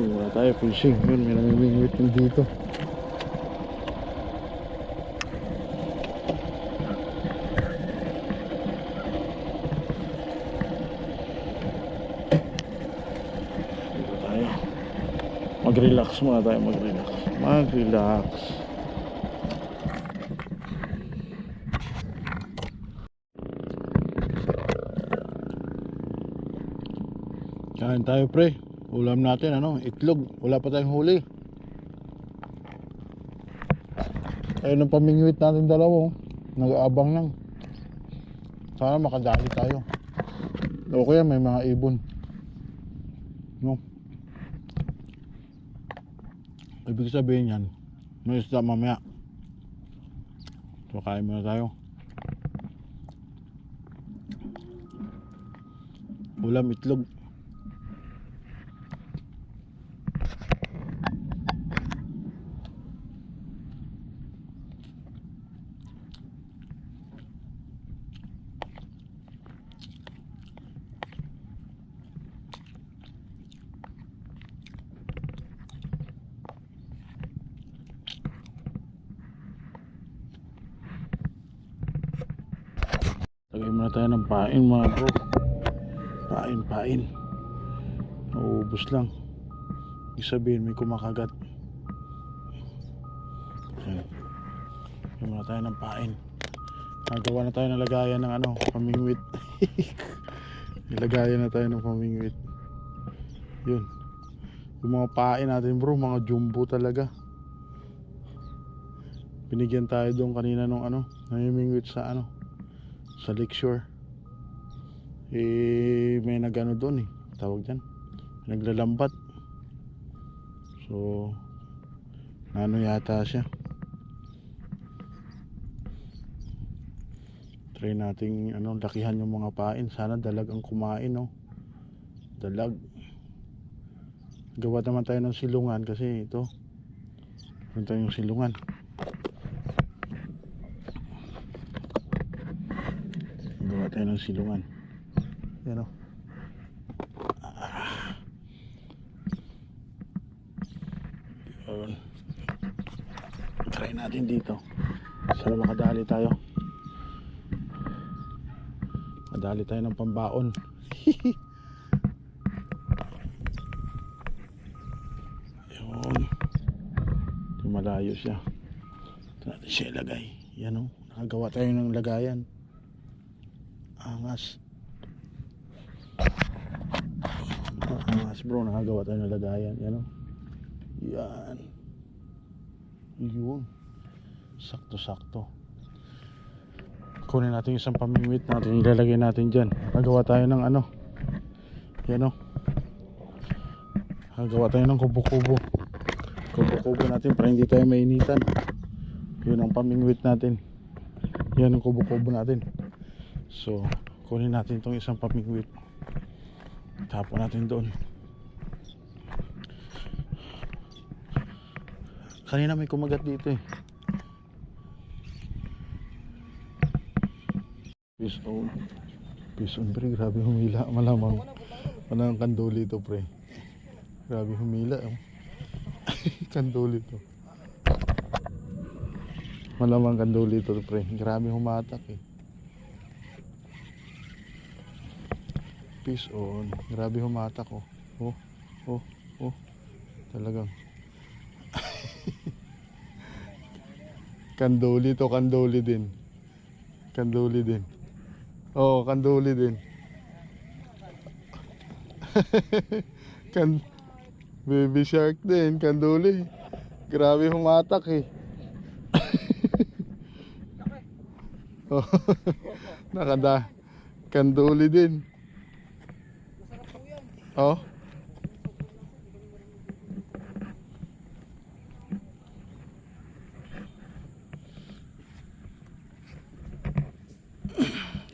Simula tayo fishing. Yun, may namimingwit din dito. Dito tayo. Mag-relax muna tayo, mag-relax. Mag-relax. Kain tayo pre. Ulam natin ano, itlog. Wala pa tayong huli. Ayun ang pamingwit natin dalawa. oh. Nag-aabang lang. Sana makadali tayo. O kaya may mga ibon. No? Ibig sabihin yan, may isda mamaya. So kain muna tayo. Ulam itlog. Lagay muna tayo ng pain mga bro. Pain, pain. Nauubos lang. Ibig sabihin may kumakagat. Ayan. Muna tayo ng pain. Nagawa na tayo ng lagayan ng ano, pamingwit. Nilagayan na tayo ng pamingwit. Yun. Yung mga pain natin bro, mga jumbo talaga. Binigyan tayo doon kanina nung ano, namimingwit sa ano, sa lakeshore eh may nagano doon eh tawag dyan. Naglalambat. So ano yata siya. Try nating ano lakihan yung mga pain. Sana dalag ang kumain no? Dalag. Gawa naman tayo ng silungan kasi ito. Punta yung silungan gawa tayo ng silungan yan o. Ah. yun. Try natin dito. Sana makadali tayo. Madali tayo ng pambaon. Di malayo siya. Natin siya ilagay. Yan o. Nakagawa tayo ng lagayan angas. Angas bro. Nakagawa tayo ng lagayan yan o yan. Yun. Sakto sakto kunin natin isang pamingwit natin. Ilalagay natin dyan. Nagawa tayo ng ano? Yan o nagawa tayo ng kubo-kubo. Kubo-kubo natin para hindi tayo mainitan. Yun ang pamingwit natin. Yan ang kubo-kubo natin So, kunin natin itong isang pamingwit. Tapon natin doon. Kanina may kumagat dito eh. Fish on. Fish on pre, grabe humila. Malamang. Malamang kanduli ito pre. Grabe humila. Oh. kanduli to. Malamang kanduli ito pre. Grabe humatak eh. Fish on. Grabe humatak oh. Oh, oh, oh. Talagang. kandoli to, kandoli din. Kandoli din. Oh, kandoli din. kan Baby shark din, kandoli. Grabe humatak eh. oh, nakada. Kandoli din. Oh.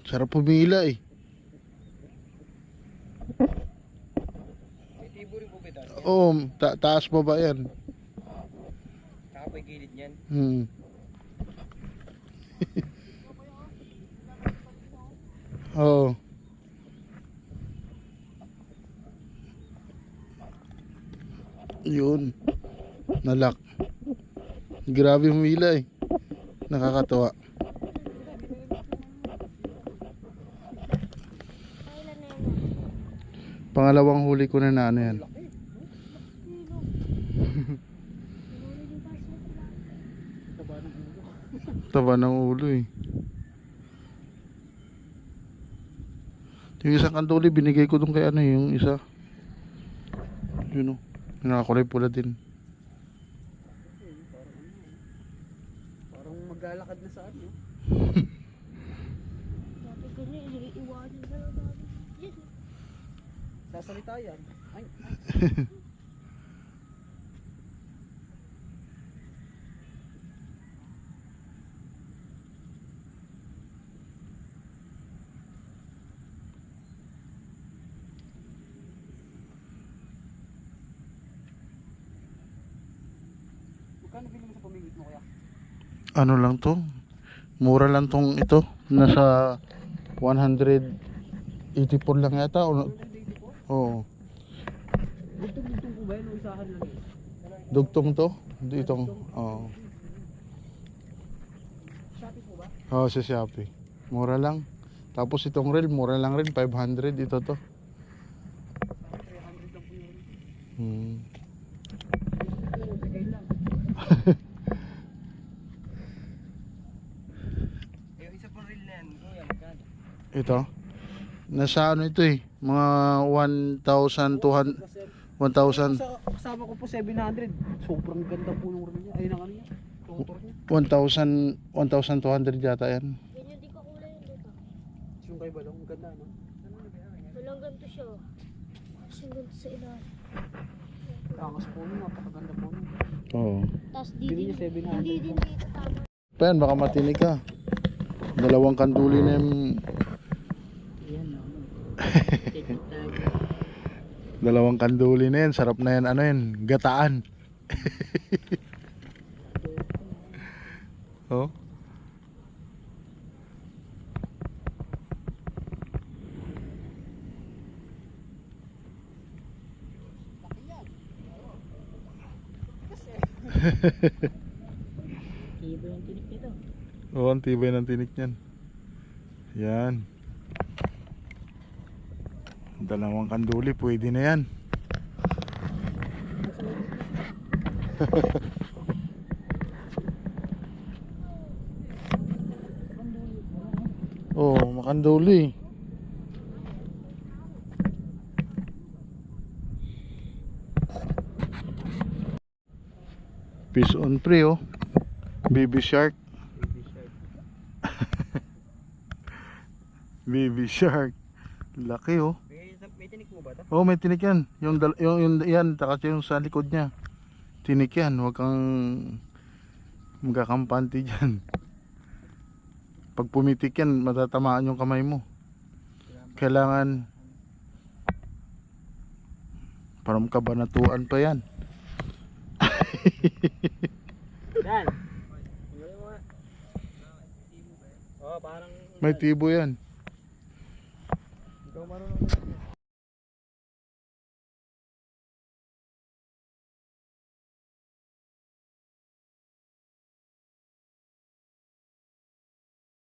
Sarap pumila eh. Oo, ta- taas pa ba yan? Saka po yung gilid niyan. Hmm. Oo. Yun. Nalak. Grabe humila eh. Nakakatawa. Pangalawang huli ko na na ano yan. Taba ng ulo eh. Yung isang kanduli binigay ko dun kay ano eh, yung isa. Yun o. Yung nakakulay pula din. Parang maglalakad na sa ano. Dati ganyan, iiwanan na lang namin. Sasalita yan. Ay, Magkano mo kaya? Ano lang to? Mura lang tong ito. Nasa 184 lang yata. O, oo. Dugtong-dugtong po ba yun? O isahan lang yun? Dugtong to? Ditong, oo. Shopee po ba? Oo, sa Shopee. Mura lang. Tapos itong reel, mura lang rin. 500 ito to. 300 lang po yun. Hmm. Oo, bigay lang. Eh, yung isa pang reel na yan. Kuya, magkano? Ito. Nasa ano ito eh. Mga 1,200. 1,000. Sa, kasama ko po 700. Sobrang ganda po ng reel niya. Ayun ang ano niya. Motor niya. 1,000. 1,200 yata yan. Ganyan di ka kulay yun dito. Yung kay Balong, ang ganda no? Walang ganito siya. oh. Kasi yung ganito sa ilalim. Angas po nun, napakaganda po nun. Oo. Tapos di din, niya 700. hindi din dito tama. Pen, baka matinig ka. Dalawang kanduli na yung... Dalawang kanduli na yan. Sarap na yan. Ano yan? Gataan. oh. Iba yung tinik nito. Oo, ang tibay ng tinik niyan. Yan. Dalawang kanduli, pwede na yan. Oh, makanduli. Fish on pre oh. Baby shark. Baby shark. Laki oh. May, tinik mo ba ito? Oh, may tinik yan. Yung, dal- yung, yung yan, taka yung sa likod niya. Tinik yan. Huwag kang magkakampante dyan. Pag pumitik yan, matatamaan yung kamay mo. Kailangan parang kabanatuan pa yan. Dan! Oh, parang... May tibo yan. Ikaw marunong